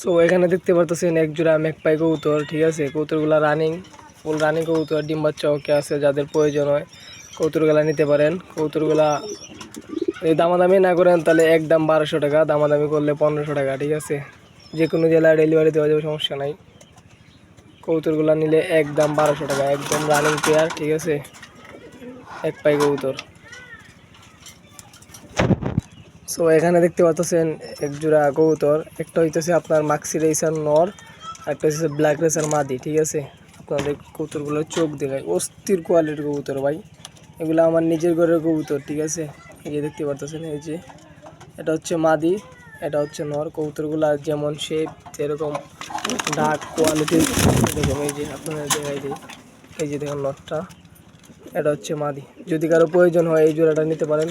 So এখানে দেখতে পারতেছেন এক জোড়া মেকপাই কবুতর, ঠিক আছে? কবুতরগুলো রানিং ফুল রানিং কবুতর, ডিম বাচ্চা ওকে আছে, যাদের প্রয়োজন হয়। কবুতরগুলা নিতে পারেন। কবুতরগুলা যদি দামাদামি না করেন, তাহলে এক দাম বারোশো টাকা, দামাদামি করলে পনেরোশো টাকা, ঠিক আছে? যে কোনো জেলায় ডেলিভারি দেওয়া যাবে, সমস্যা নাই। কবুতরগুলো নিলে একদম বারোশো টাকা, একদম রানিং পেয়ার ঠিক আছে? এক পাই কবুতর। সো এখানে দেখতে পাচ্ছেন এক জোড়া কবুতর। একটা হইতেছে আপনার মাক্সি রেসার নর একটা হচ্ছে ব্ল্যাক রেসার মাদি ঠিক আছে? আপনাদের কবুতরগুলো চোখ দেখায়। অস্থির কোয়ালিটির কবুতর ভাই। এগুলো আমার নিজের ঘরের কবুতর, ঠিক আছে? এই যে দেখতে পাচ্ছেন এই যে। এটা হচ্ছে মাদি এটা হচ্ছে নর কবুতরগুলো যেমন শেপ সেরকম ডাক কোয়ালিটির দেখুন, এই যে আপনাদের দেখাই দিই। এই যে দেখুন নটটা এটা হচ্ছে মাদি যদি কারও প্রয়োজন হয়, এই জোড়াটা নিতে পারেন।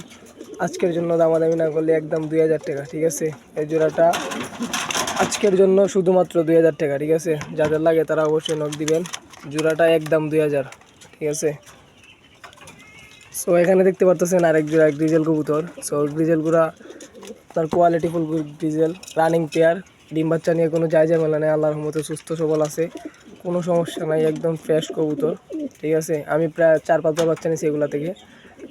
আজকের জন্য দামাদামি না করলে একদম দুই হাজার টাকা, ঠিক আছে? এই জোড়াটা আজকের জন্য শুধুমাত্র দুই হাজার টাকা, ঠিক আছে? যাদের লাগে তারা অবশ্যই নখ দিবেন। জোড়াটা একদম দুই হাজার, ঠিক আছে? সো এখানে দেখতে পারতেছেন আরেক জোড়া এক ডিজেল কবুতর। সো গ্রিজেলগুলা তার quality full diesel running pair ডিম বাচ্চা নিয়ে কোনো যায় ঝামেলা নেই, আল্লাহর মতো সুস্থ সবল আছে। কোনো সমস্যা নাই, একদম ফ্রেশ কবুতর, ঠিক আছে? আমি প্রায় চার পাঁচবার বাচ্চা নিয়েছি এগুলা থেকে।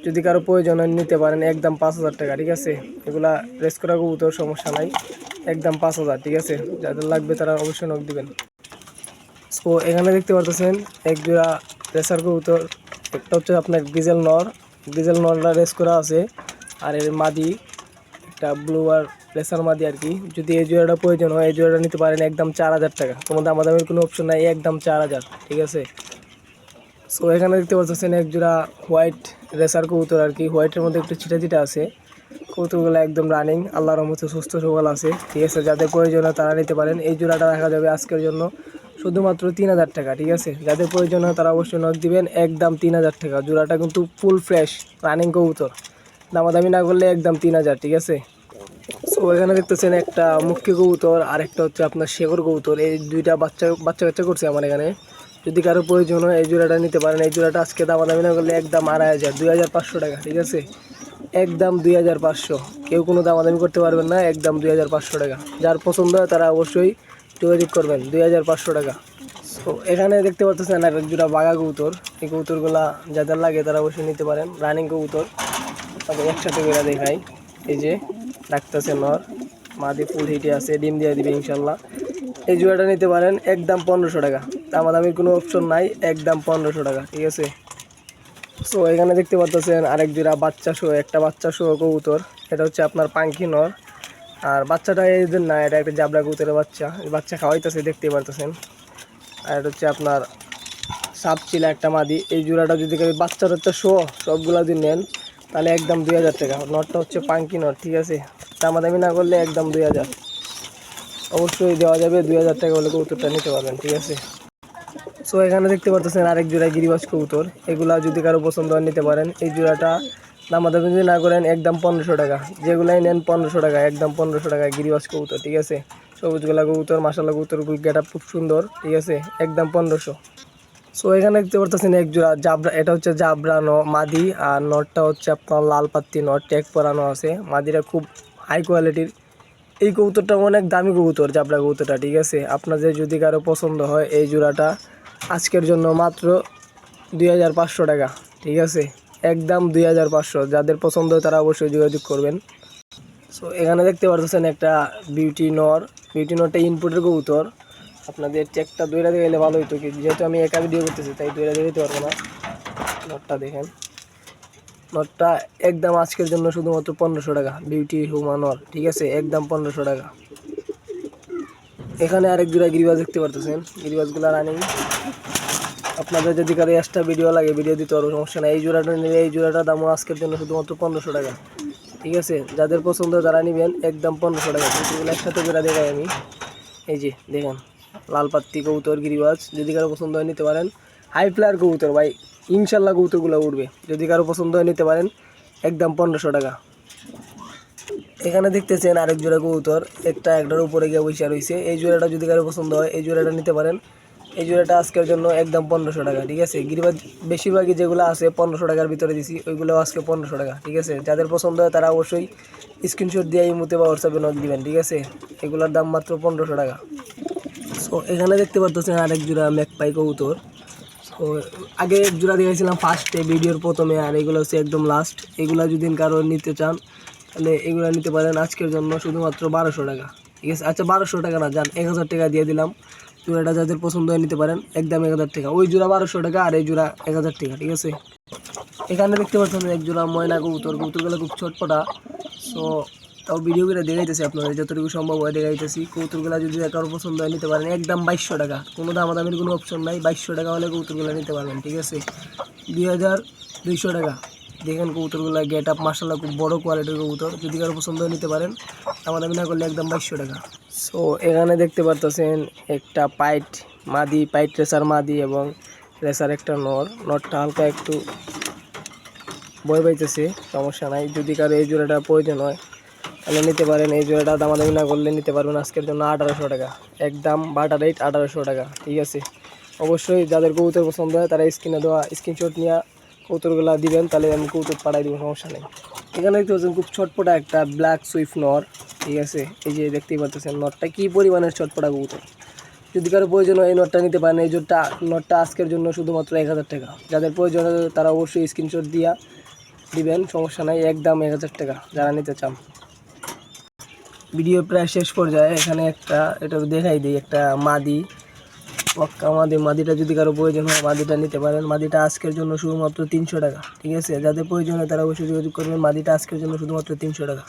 যদি কারও প্রয়োজন হয় নিতে পারেন, একদম পাঁচ হাজার টাকা, ঠিক আছে? এগুলা রেস করা কবুতর, সমস্যা নাই। একদম পাঁচ হাজার, ঠিক আছে? যাদের লাগবে তারা অবশ্যই নক দিবেন। সো এখানে দেখতে পারতেছেন, এক জোড়া রেসার কবুতর। একটা হচ্ছে আপনার ডিজেল নর। ডিজেল নরটা রেস করা আছে। আর এর মাদি, একটা ব্লু আর রেসার মাদি আর কি। যদি এই জোড়াটা প্রয়োজন হয়, এই জোড়াটা নিতে পারেন একদম চার হাজার টাকা। কোনো দামাদামের কোনো অপশন নাই, একদম চার হাজার, ঠিক আছে? সো এখানে দেখতে পাচ্ছেন এক জোড়া হোয়াইট রেসার কবুতর আর কি। হোয়াইটের মধ্যে একটু ছিটা ছিটা আছে। কবুতরগুলো একদম রানিং আল্লাহর মতো সুস্থ সবল আছে। ঠিক আছে, যাদের প্রয়োজন হয় তারা নিতে পারেন। এই জোড়াটা রাখা যাবে আজকের জন্য শুধুমাত্র তিন হাজার টাকা, ঠিক আছে? যাদের প্রয়োজন হয় তারা অবশ্যই নক দিবেন, একদম তিন হাজার টাকা। জোড়াটা কিন্তু ফুল ফ্রেশ রানিং কবুতর। দামাদামি না করলে একদম তিন হাজার, ঠিক আছে? সো এখানে দেখতেছেন একটা মুখ্য কবুতর আর একটা হচ্ছে আপনার শেখর কবুতর। এই দুইটা বাচ্চা বাচ্চা কাচ্চা করছে আমার এখানে। যদি কারও প্রয়োজন হয়, এই জোড়াটা নিতে পারেন। এই জোড়াটা আজকে দামাদামি না করলে একদম আড়াই হাজার, দুই হাজার পাঁচশো টাকা, ঠিক আছে? একদম দুই হাজার পাঁচশো। কেউ কোনো দামাদামি করতে পারবেন না একদম দুই হাজার পাঁচশো টাকা। যার পছন্দ হয় তারা অবশ্যই যোগাযোগ করবেন, দুই হাজার পাঁচশো টাকা। তো এখানে দেখতে পাচ্ছেন এক জোড়া বাঘা কবুতর। এই কবুতরগুলা যাদের লাগে তারা অবশ্যই নিতে পারেন, রানিং কবুতর। তবে একসাথে করে দেখাই। এই যে, ডাকতেছে নর। মাদি ফুল হিটে আছে, ডিম দিয়ে দিবে ইনশাল্লাহ। এই জোড়াটা নিতে পারেন একদম পনেরোশো টাকা। দামাদামির কোনো অপশন নাই, একদম পনেরোশো টাকা, ঠিক আছে? সো এখানে দেখতে পাচ্ছেন আরেক জোড়া বাচ্চা শো একটা বাচ্চা শো কবুতর, এটা হচ্ছে আপনার পাঙ্কি নর। আর বাচ্চাটা এদের না, এটা একটা জাবরা কবুতরের বাচ্চা, এই বাচ্চা খাওয়াইতেছে, দেখতে পারতেছেন। আর এটা হচ্ছে আপনার সাপ ছিল একটা মাদি, এই জোড়াটা যদি বাচ্চার হচ্ছে শো সবগুলো যদি নেন, তাহলে একদম দুই হাজার টাকা। নটটা হচ্ছে পাঙ্কি নট ঠিক আছে? দামাদামি না করলে একদম দুই হাজার। অবশ্যই দেওয়া যাবে, দুই হাজার টাকা হলে কবুতরটা নিতে পারবেন, ঠিক আছে? সো এখানে দেখতে পারতেছেন আরেক জোড়া গিরিবাজ কবুতর। এগুলা যদি কারও পছন্দ হয় নিতে পারেন। এই জোড়াটা দামাদামি যদি না করেন, একদম পনেরোশো টাকা। যেগুলাই নেন পনেরোশো টাকা, একদম পনেরোশো টাকা গিরিবাজ কবুতর, ঠিক আছে? সবুজগুলা কবুতর মাসাল্লা কবুতরগুলো গেট আপ খুব সুন্দর, ঠিক আছে? একদম পনেরোশো। সো এখানে দেখতে পারতেছেন এক জোড়া জাবরা, এটা হচ্ছে জাবরা জাবরানো মাদি, আর নটটা হচ্ছে আপনার লাল পাত্তি নট, ট্যাগ পরানো আছে। মাদিটা খুব হাই কোয়ালিটির এই কবুতরটা অনেক দামি কবুতর, জাবরা কবুতরটা, ঠিক আছে? আপনাদের যদি কারও পছন্দ হয় এই জোড়াটা আজকের জন্য মাত্র দুই হাজার পাঁচশো টাকা, ঠিক আছে? একদম দুই হাজার পাঁচশো, যাদের পছন্দ তারা অবশ্যই যোগাযোগ করবেন। সো এখানে দেখতে পারতেছেন একটা বিউটি নর বিউটি নরটা ইনপুটের কবুতর। আপনাদের চেকটা দইরা দিয়ে গেলে ভালো হতো কি, যেহেতু আমি একা ভিডিও করতেছি, তাই দইরা দিয়ে দিতে পারব না। নটটা দেখেন। নটটা একদম আজকের জন্য শুধুমাত্র পনেরোশো টাকা বিউটি হুমা নর, ঠিক আছে? একদম পনেরোশো টাকা। এখানে আরেক জোড়া গিরিবাজ দেখতে পারতেছেন। গিরিবাজগুলো রানিং আপনাদের যদি কারও এক্সট্রা ভিডিও লাগে ভিডিও দিতে পারব, সমস্যা নেই। এই জোড়াটা নিলে, এই জোড়াটার দামও আজকের জন্য শুধুমাত্র পনেরোশো টাকা। ঠিক আছে? যাদের পছন্দ তারা নেবেন, একদম পনেরোশো টাকা। এগুলো একসাথে জোড়া দেখাই আমি। এই যে, দেখেন, লাল পাত্তি কবুতর, গিরিবাজ। যদি কারও পছন্দ হয় নিতে পারেন। হাই প্লেয়ার কবুতর, ভাই। ইনশাল্লাহ কবুতরগুলো উঠবে যদি কারও পছন্দ হয় নিতে পারেন, একদম পনেরোশো টাকা। এখানে দেখতেছেন আরেক জোড়া কবুতর, একটা একটার উপরে গিয়ে বসে রয়েছে এই জোড়াটা যদি কারও পছন্দ হয়, এই জোড়াটা নিতে পারেন। এই জোড়াটা আজকের জন্য একদম পনেরোশো টাকা, ঠিক আছে? গিরিবাজ, বেশিরভাগই যেগুলো আছে পনেরোশো টাকার ভিতরে দিছি, ওইগুলো আজকে পনেরোশো টাকা, ঠিক আছে? যাদের পছন্দ হয় তারা অবশ্যই স্ক্রিনশট দিয়ে এই মুহূর্তে বা হোয়াটসঅ্যাপে নক দিবেন, ঠিক আছে? এগুলোর দাম মাত্র পনেরোশো টাকা। সো এখানে দেখতে পারতেছেন আরেক জোড়া ম্যাকপাই কবুতর। তো আগে এক জোড়া দেখেছিলাম ফার্স্টে ভিডিওর প্রথমে, আর এগুলো হচ্ছে একদম লাস্ট এগুলো যদি কারও নিতে চান তাহলে এগুলো নিতে পারেন আজকের জন্য শুধুমাত্র বারোশো টাকা। ঠিক আছে? আচ্ছা বারোশো টাকা না, যান, এক হাজার টাকা দিয়ে দিলাম। জোড়াটা যাদের পছন্দ হয় নিতে পারেন একদম এক হাজার টাকা। ওই জোড়া বারোশো টাকা, আর এই জোড়া এক হাজার টাকা, ঠিক আছে? এখানে দেখতে পাচ্ছেন এক জোড়া ময়না কবুতর। কবুতরগুলো খুব ছটপটা। সো তাও ভিডিও করে দেখাইতেছি আপনাদের, যতটুকু সম্ভব হয় দেখাইতেছি। কবুতরগুলো যদি কারও পছন্দ হয় নিতে পারেন একদম বাইশশো টাকা। কোনো দামাদামির কোনো অপশন নাই, বাইশশো টাকা হলে কবুতরগুলো নিতে পারবেন, ঠিক আছে? দুই হাজার দুইশো টাকা। দেখেন কবুতরগুলো গেট আপ মার্শাল্লাহ খুব বড় কোয়ালিটির কবুতর। যদি কারও পছন্দ নিতে পারেন আমার দামাদামি না করলে একদম বাইশশো টাকা। সো এখানে দেখতে পারতেছেন একটা পাইট মাদি, পাইট রেসার মাদি এবং রেসার একটা নর। নরটা হালকা একটু বই পাইতেছে, সমস্যা নাই। যদি কারও এই জোড়াটা প্রয়োজন হয়, তাহলে নিতে পারেন। এই জোড়াটা দামাদামি না করলে নিতে পারবেন আজকের জন্য আঠারোশো টাকা। একদম বাটা রেট আঠারোশো টাকা, ঠিক আছে? অবশ্যই যাদের কবুতর পছন্দ হয়, তারা স্ক্রিনে দেওয়া স্ক্রিনশট নিয়ে কবুতরগুলো দিবেন, তাহলে আমি কবুতর পাঠাই দিব, সমস্যা নেই। এখানে দেখতে পাচ্ছেন খুব ছটপটা একটা ব্ল্যাক সুইফট নর, ঠিক আছে? এই যে দেখতেই পাচ্ছেন নটটা কী পরিমাণের ছটপটা কবুতর? যদি কারও প্রয়োজন হয় এই নটটা নিতে পারেন, এই জোরটা নটটা আজকের জন্য শুধুমাত্র এক হাজার টাকা। যাদের প্রয়োজন তারা অবশ্যই স্ক্রিনশট দিয়া দিবেন, সমস্যা নাই, একদম এক হাজার টাকা যারা নিতে চান। ভিডিও প্রায় শেষ পর্যায়ে, এখানে একটা, এটা দেখাই দিই, একটা মাদি পক্কা মাদি মাদিটা যদি কারও প্রয়োজন হয়, মাদিটা নিতে পারেন। মাদিটা আজকের জন্য শুধুমাত্র তিনশো টাকা, ঠিক আছে? যাদের প্রয়োজন হয় তারা অবশ্যই যোগাযোগ করবেন। মাদিটা আজকের জন্য শুধুমাত্র তিনশো টাকা।